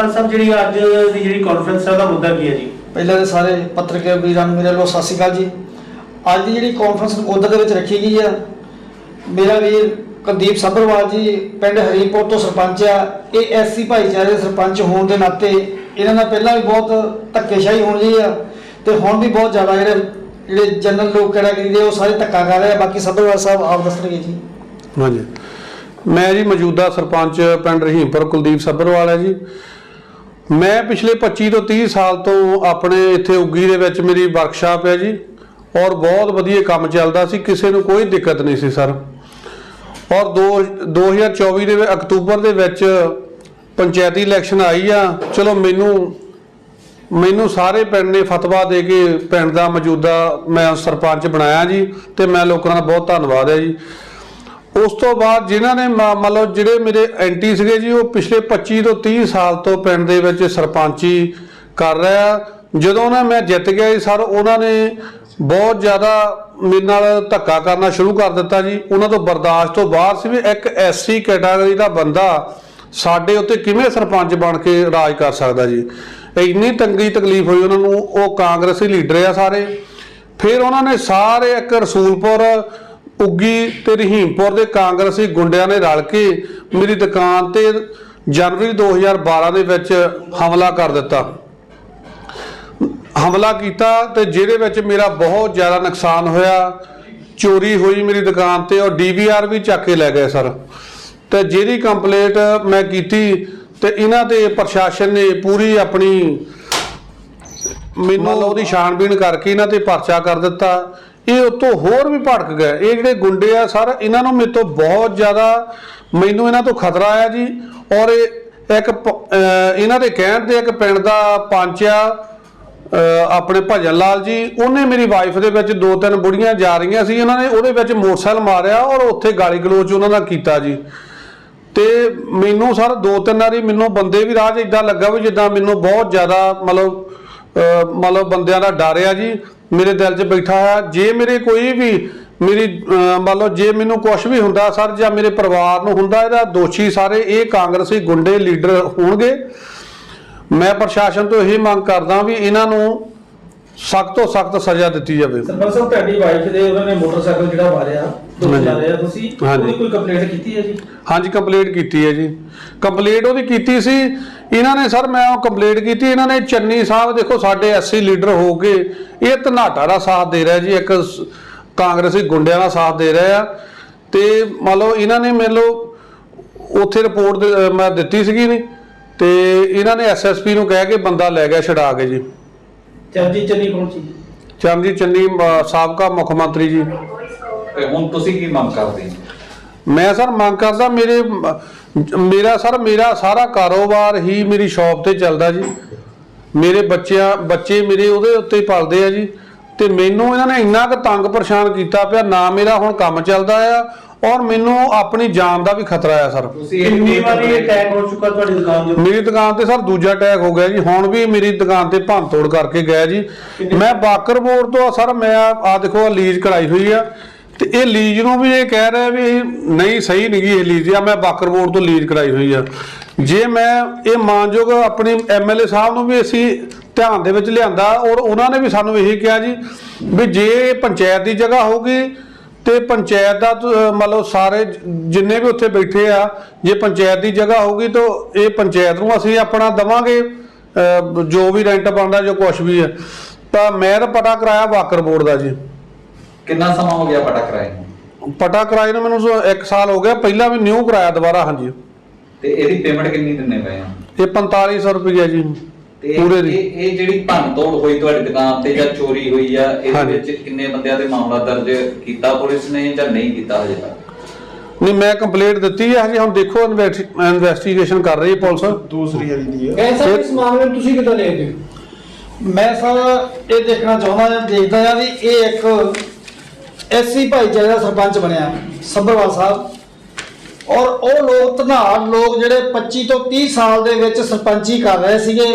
ਸਰਪੰਚ ਸਾਹਿਬ ਜਿਹੜੀ ਅੱਜ ਦੀ ਜਿਹੜੀ ਕਾਨਫਰੰਸ ਹੈ ਉਹਦਾ ਮੁੱਦਾ ਕੀ ਹੈ ਜੀ? ਪਹਿਲਾਂ ਤੇ ਸਾਰੇ ਪੱਤਰਕਾਰ ਵੀਰਾਂ ਨੂੰ ਮੇਰੇ ਵੱਲੋਂ ਸਤਿ ਸ਼੍ਰੀ ਅਕਾਲ ਜੀ। ਅੱਜ ਦੀ ਜਿਹੜੀ ਕਾਨਫਰੰਸ ਨਕੋਦਰ ਦੇ ਵਿੱਚ ਰੱਖੀ ਗਈ ਆ ਮੇਰਾ ਵੀਰ ਕੁਲਦੀਪ ਸੱਭਰਵਾਲ ਜੀ ਪਿੰਡ ਹਰੀਪੁਰ ਤੋਂ ਸਰਪੰਚ ਆ ਇਹ ਐਸਸੀ ਭਾਈਚਾਰੇ ਦੇ ਸਰਪੰਚ ਹੋਣ ਦੇ ਨਾਤੇ ਇਹਨਾਂ ਨਾਲ ਪਹਿਲਾਂ ਵੀ ਬਹੁਤ ਧੱਕੇਸ਼ਾਹੀ ਹੋਣ ਰਹੀ ਆ ਤੇ ਹੁਣ ਵੀ ਬਹੁਤ ਜ਼ਿਆਦਾ ਜਿਹੜੇ ਜਿਹੜੇ ਜਨਰਲ ਲੋਕ ਕਿਹੜਾ ਕਰੀਦੇ ਉਹ ਸਾਰੇ ਧੱਕਾ ਕਰ ਰਹੇ ਆ ਬਾਕੀ ਸੱਭਰਵਾਲ ਸਾਹਿਬ ਆਪ ਦੱਸਣਗੇ ਜੀ। ਹਾਂਜੀ। ਮੈਂ ਜੀ ਮੌਜੂਦਾ ਸਰਪੰਚ ਪਿੰਡ ਰਹੀਮਪੁਰ ਕੁਲਦੀਪ ਸੱਭਰਵਾਲ ਹੈ ਜੀ। ਮੈਂ ਪਿਛਲੇ 25 ਤੋਂ 30 ਸਾਲ ਤੋਂ ਆਪਣੇ ਇੱਥੇ ਉੱਗੀ ਦੇ ਵਿੱਚ ਮੇਰੀ ਵਰਕਸ਼ਾਪ ਹੈ ਜੀ। ਔਰ ਬਹੁਤ ਵਧੀਆ ਕੰਮ ਚੱਲਦਾ ਸੀ। ਕਿਸੇ ਨੂੰ ਕੋਈ ਦਿੱਕਤ ਨਹੀਂ ਸੀ, ਸਰ। ਔਰ ਦੋ- 2024 ਦੇ ਅਕਤੂਬਰ ਦੇ ਵਿੱਚ ਪੰਚਾਇਤੀ ਇਲੈਕਸ਼ਨ ਆਈ ਆ। ਚਲੋ, ਮੈਨੂੰ ਮੈਨੂੰ ਸਾਰੇ ਪਿੰਡ ਨੇ ਫਤਵਾ ਦੇ ਕੇ ਪਿੰਡ ਦਾ ਮੌਜੂਦਾ ਮੈਂ ਸਰਪੰਚ ਬਣਾਇਆ ਜੀ। ਤੇ ਮੈਂ ਲੋਕਾਂ ਦਾ ਬਹੁਤ ਧੰਨਵਾਦ ਹੈ ਜੀ। ਉਸ ਤੋਂ ਬਾਅਦ ਜਿਨ੍ਹਾਂ ਨੇ ਮ- ਮੰਨ ਲਓ ਜਿਹੜੇ ਮੇਰੇ ਐਂਟੀ ਸੀਗੇ ਜੀ, ਉਹ ਪਿਛਲੇ 25 ਤੋਂ 30 ਸਾਲ ਤੋਂ ਪਿੰਡ ਦੇ ਵਿੱਚ ਸਰਪੰਚੀ ਕਰ ਰਿਹਾ ਜਦੋਂ ਨਾ ਮੈਂ ਜਿੱਤ ਗਿਆ ਜੀ ਸਰ, ਉਹਨਾਂ ਨੇ ਬਹੁਤ ਜ਼ਿਆਦਾ ਮੇਰੇ ਨਾਲ ਧੱਕਾ ਕਰਨਾ ਸ਼ੁਰੂ ਕਰ ਦਿੱਤਾ ਜੀ। ਉਹਨਾਂ ਤੋਂ ਬਰਦਾਸ਼ਤ ਤੋਂ ਬਾਹਰ ਸੀ ਵੀ ਇੱਕ ਐਸਸੀ ਕੈਟਾਗਰੀ ਦਾ ਬੰਦਾ ਸਾਡੇ ਉੱਤੇ ਕਿਵੇਂ ਸਰਪੰਚ ਬਣ ਕੇ ਰਾਜ ਕਰ ਸਕਦਾ ਜੀ। ਇੰਨੀ ਤੰਗੀ ਤਕਲੀਫ ਹੋਈ ਉਹਨਾਂ ਨੂੰ, ਉਹ ਕਾਂਗਰਸੀ ਲੀਡਰ ਆ ਸਾਰੇ। ਫਿਰ ਉਹਨਾਂ ਨੇ ਸਾਰੇ ਇੱਕ ਰਸੂਲਪੁਰ ਉੱਗੀ ਤੇ ਰਹੀਮਪੁਰ ਦੇ ਕਾਂਗਰਸੀ ਗੁੰਡਿਆਂ ਨੇ ਰਲ ਕੇ ਮੇਰੀ ਦੁਕਾਨ ਤੇ ਜਨਵਰੀ 2012 ਦੇ ਵਿੱਚ ਹਮਲਾ ਕਰ ਦਿੱਤਾ। ਹਮਲਾ ਕੀਤਾ ਤੇ ਜਿਹਦੇ ਵਿੱਚ ਮੇਰਾ ਬਹੁਤ ਜ਼ਿਆਦਾ ਨੁਕਸਾਨ ਹੋਇਆ। ਚੋਰੀ ਹੋਈ ਮੇਰੀ ਦੁਕਾਨ ਤੇ ਔਰ ਡੀਵੀਆਰ ਵੀ ਚੱਕ ਕੇ ਲੈ ਗਏ ਸਰ। ਤੇ ਜਿਹਦੀ ਕੰਪਲੇਂਟ ਮੈਂ ਕੀਤੀ ਤੇ ਇਹਨਾਂ ਤੇ ਪ੍ਰਸ਼ਾਸਨ ਨੇ ਪੂਰੀ ਆਪਣੀ ਮੈਨੂੰ ਉਹਦੀ ਛਾਣਬੀਣ ਕਰਕੇ ਇਹਨਾਂ ਤੇ ਪਰਚਾ ਕਰ ਦਿੱਤਾ। ਇਹ ਉਤੋਂ ਹੋਰ ਵੀ ਭੜਕ ਗਏ। ਇਹ ਜਿਹੜੇ ਗੁੰਡੇ ਆ, ਸਰ, ਇਹਨਾਂ ਨੂੰ ਮੇਰੇ ਤੋਂ ਬਹੁਤ ਜ਼ਿਆਦਾ ਮੈਨੂੰ ਇਹਨਾਂ ਤੋਂ ਖਤਰਾ ਆਇਆ ਜੀ। ਔਰ ਇਹ ਇੱਕ ਪ- ਇਹਨਾਂ ਦੇ ਕਹਿਣ ਤੇ ਇੱਕ ਪਿੰਡ ਦਾ ਪੰਚ ਆ ਆਪਣੇ ਭਜਨ ਲਾਲ ਜੀ, ਉਹਨੇ ਮੇਰੀ ਵਾਈਫ ਦੇ ਵਿੱਚ ਦੋ ਤਿੰਨ ਬੁੜੀਆਂ ਜਾ ਰਹੀਆਂ ਸੀ। ਉਹਨਾਂ ਨੇ ਉਹਦੇ ਵਿੱਚ ਮੋਟਰਸਾਈਕਲ ਮਾਰਿਆ ਔਰ ਉੱਥੇ ਗਾਲੀ ਗਲੋਚ ਉਹਨਾਂ ਦਾ ਕੀਤਾ ਜੀ। ਤੇ ਮੈਨੂੰ, ਸਰ, ਦੋ ਤਿੰਨ ਵਾਰੀ ਮੈਨੂੰ ਬੰਦੇ ਵੀ ਰਾਹ 'ਚ ਇਦਾਂ ਲੱਗਾ ਵੀ ਜਿੱਦਾਂ ਮੈਨੂੰ ਬਹੁਤ ਜ਼ਿਆਦਾ ਮਤਲਬ ਮਤਲਬ ਬੰਦਿਆਂ ਦਾ ਡਰ ਆ ਜੀ, ਮੇਰੇ ਦਿਲ 'ਚ ਬੈਠਾ ਆ ਜੇ ਮੇਰੇ ਕੋਈ ਵੀ ਮੇਰੀ, ਅਹ ਮੰਨ ਲਓ ਜੇ ਮੈਨੂੰ ਕੁਝ ਵੀ ਹੁੰਦਾ ਸਰ ਜਾਂ ਮੇਰੇ ਪਰਿਵਾਰ ਨੂੰ ਹੁੰਦਾ ਇਹਦਾ ਦੋਸ਼ੀ ਸਾਰੇ, ਇਹ ਕਾਂਗਰਸੀ ਗੁੰਡੇ ਲੀਡਰ ਹੋਣਗੇ। ਮੈਂ ਪ੍ਰਸ਼ਾਸਨ ਤੋਂ ਇਹੀ ਮੰਗ ਕਰਦਾ ਵੀ ਇਹਨਾਂ ਨੂੰ ਸਖਤ ਤੋਂ ਸਖਤ ਸਜ਼ਾ ਦਿੱਤੀ ਜਾਵੇ। ਸਰਪੰਚ ਸਾਹਿਬ ਤੁਹਾਡੀ ਵਾਈਫ ਦੇ ਉਹਨਾਂ ਨੇ ਮੋਟਰਸਾਈਕਲ ਜਿਹੜਾ ਮਾਰਿਆ ਦੋਸ਼ ਹਾਂਜੀ। ਲਾ ਰਿਹਾ ਤੁਸੀਂ। ਉਹਦੀ ਕੋਈ ਕੰਪਲੇਂਟ ਕੀਤੀ ਹੈ ਜੀ? ਹਾਂਜੀ ਕੰਪਲੀਟ ਕੀਤੀ ਹੈ ਜੀ। ਕੰਪਲੀਟ ਉਹਦੀ ਕੀਤੀ ਸੀ ਇਹਨਾਂ ਨੇ ਸਰ ਮੈਂ ਉਹ ਕੰਪਲੀਟ ਕੀਤੀ ਇਹਨਾਂ ਨੇ ਚੰਨੀ ਸਾਹਿਬ ਦੇਖੋ ਸਾਡੇ ਐਸਸੀ ਲੀਡਰ ਹੋ ਕੇ ਇਹ ਧਨਾਟਾ ਦਾ ਸਾਥ ਦੇ ਰਿਹਾ ਜੀ ਇੱਕ ਕਾਂਗਰਸੀ ਗੁੰਡਿਆਂ ਦਾ ਸਾਥ ਦੇ ਰਿਹਾ ਤੇ ਮੰਨ ਲਓ ਇਹਨਾਂ ਨੇ ਮੈਨੂੰ ਉੱਥੇ ਰਿਪੋਰਟ ਮੈਂ ਦਿੱਤੀ ਸੀਗੀ ਨਹੀਂ ਤੇ ਇਹਨਾਂ ਨੇ ਐਸਐਸਪੀ ਨੂੰ ਕਹਿ ਕੇ ਬੰਦਾ ਲੈ ਗਿਆ ਛਡਾ ਕੇ ਜੀ। ਚਰਜੀ ਚੰਨੀ ਪਹੁੰਚੀ ਚਰਨਜੀਤ ਚੰਨੀ ਅ, ਸਾਬਕਾ ਮੁੱਖ ਮੰਤਰੀ ਜੀ। ਤੇ ਹੁਣ ਤੁਸੀਂ ਕੀ ਮੰਗ ਕਰਦੇ ਹੋ? ਮੈਂ ਸਰ ਮੰਗ ਕਰਦਾ ਮੇਰੇ ਮੇਰਾ ਸਰ ਮੇਰਾ ਸਾਰਾ ਕਾਰੋਬਾਰ ਹੀ ਮੇਰੀ ਸ਼ਾਪ ਤੇ ਚੱਲਦਾ ਜੀ। ਮੇਰੇ ਬੱਚਿਆਂ ਬੱਚੇ ਮੇਰੇ ਉਹਦੇ ਉੱਤੇ ਹੀ ਪਲਦੇ ਆ ਜੀ। ਤੇ ਮੈਨੂੰ ਇਹਨਾਂ ਨੇ ਇੰਨਾ ਕੁ ਤੰਗ ਪਰੇਸ਼ਾਨ ਕੀਤਾ ਪਿਆ ਨਾ ਮੇਰਾ ਹੁਣ ਕੰਮ ਚੱਲਦਾ ਆ ਔਰ ਮੈਨੂੰ ਆਪਣੀ ਜਾਨ ਦਾ ਵੀ ਖਤਰਾ ਆ ਸਰ। ਤੁਸੀਂ ਕਿੰਨੀ ਵਾਰੀ ਅਟੈਕ ਹੋ ਚੁੱਕਾ ਤੁਹਾਡੀ ਦੁਕਾਨ ਦੇ? ਮੇਰੀ ਦੁਕਾਨ ਤੇ ਸਰ ਦੂਜਾ ਅਟੈਕ ਹੋ ਗਿਆ ਜੀ। ਹੁਣ ਵੀ ਮੇਰੀ ਦੁਕਾਨ ਤੇ ਭੰਨ ਤੋੜ ਕਰਕੇ ਗਿਆ ਜੀ। ਮੈਂ ਬਾਕਰਪੁਰ ਤੋਂ ਸਰ ਮੈਂ ਆ ਦੇਖੋ ਆਹ ਲੀਜ਼ ਕਢਾਈ ਹੋਈ ਆ। ਤੇ ਇਹ ਲੀਜ਼ ਨੂੰ ਵੀ ਇਹ ਕਹਿ ਰਿਹਾ ਵੀ ਨਹੀਂ ਸਹੀ ਨਹੀਂ ਇਹ ਲੀਜ਼ ਆ ਮੈਂ ਬਾਕਰਪੁਰ ਤੋਂ ਲੀਜ਼ ਕਢਾਈ ਹੋਈ ਆ। ਜੇ ਮੈਂ ਇਹ ਮਾਨਯੋਗ ਆਪਣੀ ਐਮਐਲਏ ਸਾਹਿਬ ਨੂੰ ਵੀ ਅਸੀਂ ਧਿਆਨ ਦੇ ਵਿੱਚ ਲਿਆਂਦਾ ਔਰ ਉਹਨਾਂ ਨੇ ਵੀ ਸਾਨੂੰ ਇਹੀ ਕਿਹਾ ਜੀ ਵੀ ਜੇ ਪੰਚਾਇਤ ਦੀ ਜਗ੍ਹਾ ਹੋਊਗੀ ਤੇ ਪੰਚਾਇਤ ਦਾ ਲਓ ਸਾਰੇ ਜਿੰਨੇ ਵੀ ਉੱਥੇ ਬੈਠੇ ਆ ਜੇ ਪੰਚਾਇਤ ਦੀ ਜਗ੍ਹਾ ਹੋਊਗੀ ਤਾਂ ਇਹ ਪੰਚਾਇਤ ਨੂੰ ਅਸੀਂ ਆਪਣਾ ਦਵਾਂਗੇ ਜੋ ਵੀ ਰੈਂਟ ਬਣਦਾ ਜੋ ਕੁਝ ਵੀ ਹੈ। ਤਾਂ ਮੈਂ ਤਾਂ ਪਤਾ ਕਰਾਇਆ ਵਾਕਰ ਬੋਰਡ ਦਾ ਜੀ। ਕਿੰਨਾ ਸਮਾਂ ਹੋ ਗਿਆ ਪਟਾ ਕਰਾਏ ਨੂੰ? ਪਤਾ ਕਰਾਏ ਨੂੰ ਮੈਨੂੰ 1 ਸਾਲ ਹੋ ਗਿਆ ਪਹਿਲਾਂ ਵੀ ਨਿਊ ਕਰਾਇਆ ਦੁਬਾਰਾ ਹਾਂਜੀ। ਤੇ ਇਹਦੀ ਪੇਮੈਂਟ ਕਿੰਨੀ ਦਿੰਨੇ ਪਏ ਆ? ਇਹ 4500 ਰੁਪਏ ਜੀ। ਤੇ ਪੂਰੇ ਦੀ ਇਹ ਇਹ ਜਿਹੜੀ ਭੰਨ ਤੋੜ ਹੋਈ ਤੁਹਾਡੀ ਦੁਕਾਨ ਤੇ ਜਾਂ ਚੋਰੀ ਹੋਈ ਆ ਇਹਦੇ ਹਾਂਜੀ। ਵਿੱਚ ਕਿੰਨੇ ਬੰਦਿਆਂ ਦੇ ਮਾਮਲਾ ਦਰਜ ਕੀਤਾ ਪੁਲਿਸ ਨੇ ਜਾਂ ਨਹੀਂ ਕੀਤਾ ਹਜੇ ਤੱਕ? ਨਹੀਂ ਮੈਂ ਕੰਪਲੇਂਟ ਦਿੱਤੀ ਹੈ ਹਜੇ ਹੁਣ ਦੇਖੋ ਇਨਵੈਸਟੀਗੇਸ਼ਨ ਕਰ ਰਹੀ ਹੈ ਪੁਲਿਸ। ਦੂਸਰੀ ਵਾਲੀ ਦੀ ਸਾਹਿਬ ਇਸ ਮਾਮਲੇ ਨੂੰ ਤੁਸੀਂ ਕਿੱਦਾਂ ਦੇਖਦੇ ਹੋ? ਮੈਂ ਸਰ ਇਹ ਦੇਖਣਾ ਚਾਹੁੰਦਾ ਜਾਂ ਦੇਖਦਾ ਆ ਵੀ ਇਹ ਇੱਕ ਐਸਸੀ ਭਾਈਚਾਰੇ ਦਾ ਸਰਪੰਚ ਬਣਿਆ ਸੱਭਰਵਾਲ ਸਾਹਿਬ। ਔਰ ਉਹ ਲੋਕ ਧਨਾੜ ਲੋਕ ਜਿਹੜੇ 25 ਤੋਂ 30 ਸਾਲ ਦੇ ਵਿੱਚ ਸਰਪੰਚੀ ਕਰ ਰਹੇ ਸੀਗੇ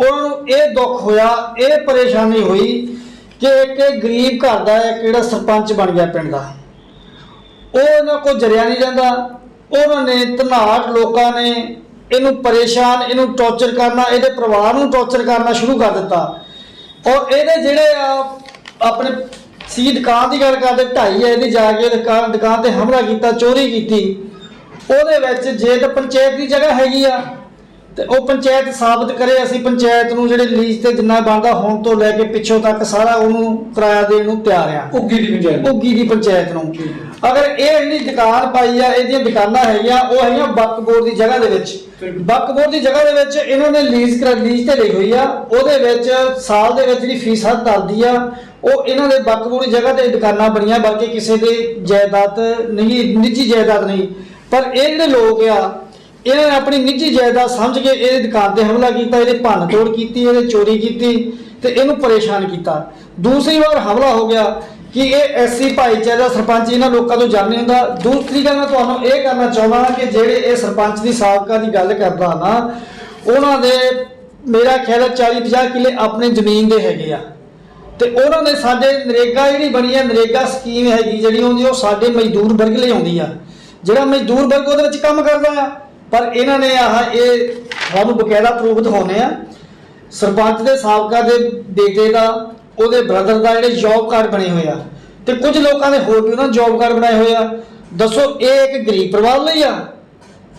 ਉਹਨਾਂ ਨੂੰ ਇਹ ਦੁੱਖ ਹੋਇਆ ਇਹ ਪਰੇਸ਼ਾਨੀ ਹੋਈ ਕਿ ਇੱਕ ਇਹ ਗਰੀਬ ਘਰ ਦਾ ਇੱਕ ਜਿਹੜਾ ਸਰਪੰਚ ਬਣ ਗਿਆ ਪਿੰਡ ਦਾ। ਉਹ ਉਹਨਾਂ ਕੋਲ ਜਰਿਆ ਨਹੀਂ ਜਾਂਦਾ। ਉਹਨਾਂ ਨੇ ਧਨਾੜ ਲੋਕਾਂ ਨੇ ਇਹਨੂੰ ਪਰੇਸ਼ਾਨ ਇਹਨੂੰ ਟੌਰਚਰ ਕਰਨਾ ਇਹਦੇ ਪਰਿਵਾਰ ਨੂੰ ਟੌਰਚਰ ਕਰਨਾ ਸ਼ੁਰੂ ਕਰ ਦਿੱਤਾ। ਔਰ ਇਹਦੇ ਜਿਹੜੇ ਆ, ਆਪਣੇ ਸੀ ਦੁਕਾਨ ਦੀ ਗੱਲ ਕਰਦੇ ਢਾਈ ਹੈ ਇਹਦੀ ਜਾ ਕੇ ਦੁਕਾਨ ਦੁਕਾਨ ਤੇ ਹਮਲਾ ਕੀਤਾ ਚੋਰੀ ਕੀਤੀ। ਉਹਦੇ ਵਿੱਚ ਜੇ ਤਾਂ ਪੰਚਾਇਤ ਦੀ ਜਗ੍ਹਾ ਹੈਗੀ ਆ। ਤੇ ਉਹ ਪੰਚਾਇਤ ਸਾਬਤ ਕਰੇ ਅਸੀਂ ਪੰਚਾਇਤ ਨੂੰ ਜਿਹੜੇ ਲੀਜ਼ ਤੇ ਜਿੰਨਾ ਬਣਦਾ ਹੁਣ ਤੋਂ ਲੈ ਕੇ ਪਿੱਛੋਂ ਤੱਕ ਸਾਰਾ ਉਹਨੂੰ ਕਿਰਾਇਆ ਦੇਣ ਨੂੰ ਤਿਆਰ ਆ। ਉੱਗੀ ਦੀ ਪੰਚਾਇਤ ਉੱਗੀ ਦੀ ਪੰਚਾਇਤ ਨੂੰ। ਅਗਰ ਇਹ ਜਿਹੜੀ ਦੁਕਾਨ ਪਾਈ ਆ ਇਹਦੀਆਂ ਦੁਕਾਨਾਂ ਹੈਗੀਆਂ ਉਹ ਹੈਗੀਆਂ ਬੱਕ ਬੋਰਡ ਦੀ ਜਗ੍ਹਾ ਦੇ ਵਿੱਚ। ਬੱਕ ਬੋਰਡ ਦੀ ਜਗ੍ਹਾ ਦੇ ਵਿੱਚ ਇਹਨਾਂ ਨੇ ਲੀਜ਼ ਕਰ ਲੀਜ਼ ਤੇ ਲਈ ਹੋਈ ਆ। ਉਹਦੇ ਵਿੱਚ ਸਾਲ ਦੇ ਵਿੱਚ ਜਿਹੜੀ ਫੀਸ ਹੱਦ ਦੱਸਦੀ ਆ ਉਹ ਇਹਨਾਂ ਦੇ ਬੱਕ ਬੋਰਡ ਦੀ ਜਗ੍ਹਾ ਤੇ ਦੁਕਾਨਾਂ ਬਣੀਆਂ ਬਲਕਿ ਕਿਸੇ ਦੇ ਜਾਇਦਾਦ ਨਹੀਂ ਨਿੱਜੀ ਜਾਇਦਾਦ ਨਹੀਂ। ਪਰ ਇਹ ਜਿਹੜੇ ਲੋਕ ਆ ਇਹਨਾਂ ਨੇ ਆਪਣੀ ਨਿੱਜੀ ਜਾਇਦਾਦ ਸਮਝ ਕੇ ਇਹਦੇ ਦੁਕਾਨ ਤੇ ਹਮਲਾ ਕੀਤਾ, ਇਹਦੇ ਭੰਨ ਤੋੜ ਕੀਤੀ, ਇਹਦੇ ਚੋਰੀ ਕੀਤੀ ਤੇ ਇਹਨੂੰ ਪਰੇਸ਼ਾਨ ਕੀਤਾ। ਦੂਸਰੀ ਵਾਰ ਹਮਲਾ ਹੋ ਗਿਆ ਕਿ ਇਹ ਐਸਸੀ ਭਾਈਚਾਰੇ ਦਾ ਸਰਪੰਚ ਇਹਨਾਂ ਲੋਕਾਂ ਤੋਂ ਜਾਣੇ ਹੁੰਦਾ। ਦੂਸਰੀ ਗੱਲ ਮੈਂ ਤੁਹਾਨੂੰ ਇਹ ਕਰਨਾ ਚਾਹੁੰਦਾ ਕਿ ਜਿਹੜੇ ਇਹ ਸਰਪੰਚ ਦੀ ਸਾਬਕਾ ਦੀ ਗੱਲ ਕਰਦਾ ਨਾ, ਉਹਨਾਂ ਦੇ ਮੇਰਾ ਖਿਆਲ ਹੈ 40 50 ਕਿੱਲੇ ਆਪਣੇ ਜ਼ਮੀਨ ਦੇ ਹੈਗੇ ਆ। ਤੇ ਉਹਨਾਂ ਨੇ ਸਾਡੇ ਨਰੇਗਾ ਜਿਹੜੀ ਬਣੀ ਹੈ, ਨਰੇਗਾ ਸਕੀਮ ਹੈਗੀ ਜਿਹੜੀ ਆਉਂਦੀ, ਉਹ ਸਾਡੇ ਮਜ਼ਦੂਰ ਵਰਗ ਲਈ ਆਉਂਦੀ ਆ। ਜਿਹੜਾ ਮਜ਼ਦੂਰ ਵਰਗ ਉਹਦੇ ਵਿੱਚ ਕੰਮ ਕਰਦਾ ਆ। ਪਰ ਇਹਨਾਂ ਨੇ ਆਹ ਇਹ ਸਾਨੂੰ ਬਕਾਇਦਾ ਪ੍ਰੂਫ ਦਿਖਾਉਣੇ ਆ। ਸਰਪੰਚ ਦੇ ਸਾਬਕਾ ਦੇ ਬੇਟੇ ਦਾ, ਉਹਦੇ ਬ੍ਰਦਰ ਦਾ ਜਿਹੜੇ ਜੌਬ ਕਾਰਡ ਬਣੇ ਹੋਏ ਆ। ਤੇ ਕੁਝ ਲੋਕਾਂ ਦੇ ਹੋਰ ਵੀ ਉਹਨਾਂ ਜੌਬ ਕਾਰਡ ਬਣਾਏ ਹੋਏ ਆ। ਦੱਸੋ, ਇਹ ਇੱਕ ਗਰੀਬ ਪਰਿਵਾਰ ਲਈ ਆ?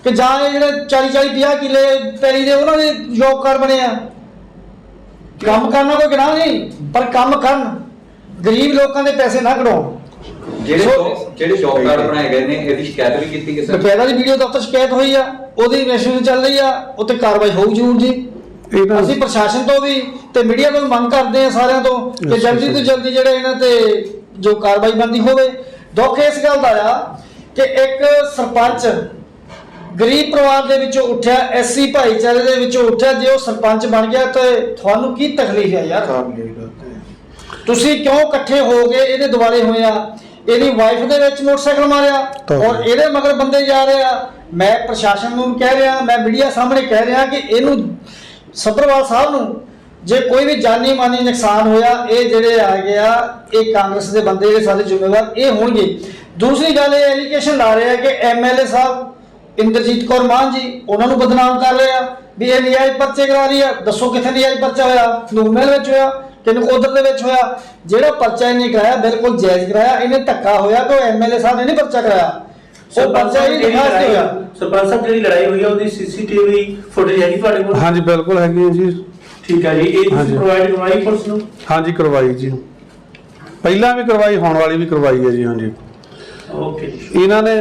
ਕਿ ਜਾਂ ਇਹ ਜਿਹੜੇ 40 40 50 ਕਿੱਲੇ ਪੈਰੀ ਦੇ ਉਹਨਾਂ ਦੇ ਜੌਬ ਕਾਰਡ ਬਣੇ ਆ? ਕੰਮ ਕਰਨਾ ਕੋਈ ਗੁਨਾਹ ਨਹੀਂ, ਪਰ ਕੰਮ ਕਰਨ। ਗਰੀਬ ਲੋਕਾਂ ਦੇ ਪੈਸੇ ਨਾ ਕਢਾਉਣ ਜਿਹੜੇ ਸੋ- ਜਿਹੜੇ ਸ਼ੌਕ ਕਾਰਡ ਬਣਾਏ ਗਏ ਨੇ ਇਹਦੀ ਸ਼ਿਕਾਇਤ ਵੀ ਕੀਤੀ ਕਿਸੇ ਨੇ? ਬਕਾਇਦਾ ਦੀ ਵੀਡੀਓ ਦਫ਼ਤਰ ਸ਼ਿਕਾਇਤ ਹੋਈ ਆ ਉਹਦੀ ਇਨਵੈਸਟੀਗੇਸ਼ਨ ਚੱਲ ਰਹੀ ਆ ਉੱਤੇ ਕਾਰਵਾਈ ਹੋਊ ਜ਼ਰੂਰ ਜੀ। ਅਸੀਂ ਪ੍ਰਸ਼ਾਸਨ ਤੋਂ ਵੀ ਤੇ ਮੀਡੀਆ ਤੋਂ ਵੀ ਮੰਗ ਕਰਦੇ ਆ ਸਾਰਿਆਂ ਤੋਂ ਕਿ ਜਲਦੀ ਤੋਂ। ਜਲਦੀ ਜਿਹੜੇ ਇਹਨਾਂ ਤੇ ਜੋ ਕਾਰਵਾਈ ਬੰਦੀ ਹੋਵੇ। ਦੁੱਖ ਇਸ ਗੱਲ ਦਾ ਆ ਕਿ ਇੱਕ ਸਰਪੰਚ ਗਰੀਬ ਪਰਿਵਾਰ ਦੇ ਵਿੱਚੋਂ ਉੱਠਿਆ ਐਸਸੀ ਭਾਈਚਾਰੇ ਦੇ ਵਿੱਚੋਂ ਉੱਠਿਆ ਜੇ ਉਹ ਸਰਪੰਚ ਬਣ ਗਿਆ ਤੇ ਤੁਹਾਨੂੰ ਕੀ ਤਕਲੀਫ ਹੈ ਯਾਰ? ਤੁਸੀਂ ਕਿਉਂ ਇਕੱਠੇ ਹੋ ਗਏ? ਇਹਦੇ ਦੁਆਲੇ ਹੋਏ ਆ। ਇਹਦੀ ਵਾਈਫ ਦੇ ਵਿੱਚ ਮੋਟਰਸਾਈਕਲ ਮਾਰਿਆ ਔਰ ਇਹਦੇ ਮਗਰ ਬੰਦੇ ਜਾ ਰਹੇ ਆ। ਮੈਂ ਪ੍ਰਸ਼ਾਸਨ ਨੂੰ ਕਹਿ ਰਿਹਾ ਮੈਂ ਮੀਡੀਆ ਸਾਹਮਣੇ ਕਹਿ ਰਿਹਾ ਕਿ ਇਹਨੂੰ ਸੱਭਰਵਾਲ ਸਾਹਿਬ ਨੂੰ ਜੇ ਕੋਈ ਵੀ ਜਾਨੀ ਮਾਨੀ ਨੁਕਸਾਨ ਹੋਇਆ ਇਹ ਜਿਹੜੇ ਆ ਗਿਆ ਇਹ ਕਾਂਗਰਸ ਦੇ ਬੰਦੇ ਜਿਹੜੇ ਸਾਰੇ ਜ਼ਿੰਮੇਵਾਰ ਇਹ ਹੋਣਗੇ। ਦੂਸਰੀ ਗੱਲ ਇਹ ਐਲੀਗੇਸ਼ਨ ਲਾ ਰਹੇ ਆ ਕਿ ਐਮਐਲਏ ਸਾਹਿਬ ਇੰਦਰਜੀਤ ਕੌਰ ਮਾਨ ਜੀ ਉਹਨਾਂ ਨੂੰ ਬਦਨਾਮ ਕਰ ਰਹੇ ਆ ਵੀ ਇਹ ਨਿਆਇ ਪਰਚੇ ਕਰਾ ਰਹੀ ਆ। ਦੱਸੋ ਕਿੱਥੇ ਨਿਆਇ ਪਰਚਾ ਹੋਇਆ? ਨੂਰਮਹਿਲ ਵਿੱਚ ਹੋਇਆ। ਨਕੋਦਰ ਦੇ ਵਿੱਚ ਹੋਇਆ ਜਿਹੜਾ ਪਰਚਾ ਇਹਨੇ ਕਰਾਇਆ ਬਿਲਕੁਲ ਜਾਇਜ਼ ਕਰਾਇਆ ਇਹਨੇ ਧੱਕਾ ਹੋਇਆ ਕਿ ਐਮਐਲਏ ਸਾਹਿਬ ਨੇ ਨਹੀਂ ਪਰਚਾ ਕਰਾਇਆ। ਉਹ ਪਰਚਾ ਹੀ ਲਿਖਾ ਲੜਾਈ ਹੋਇਆ। ਸਰਪੰਚ ਸਾਹਿਬ ਜਿਹੜੀ ਲੜਾਈ ਹੋਈ ਆ ਉਹਦੀ ਸੀਸੀਟੀਵੀ ਫੁਟੇਜ ਹੈਗੀ ਤੁਹਾਡੇ ਕੋਲ? ਹਾਂਜੀ ਬਿਲਕੁਲ ਹੈਗੀ ਹੈ ਜੀ। ਠੀਕ ਹੈ ਜੀ ਇਹ। ਤੁਸੀਂ ਪ੍ਰੋਵਾਈਡ ਕਰਵਾਈ ਪੁਲਿਸ ਨੂੰ? ਹਾਂਜੀ ਕਰਵਾਈ ਜੀ। ਪਹਿਲਾਂ ਵੀ ਕਰਵਾਈ ਹੋਣ ਵਾਲੀ ਵੀ ਕਰਵਾਈ ਹੈ ਜੀ ਹਾਂਜੀ। ਓਕੇ ਜੀ। ਇਹਨਾਂ ਨੇ।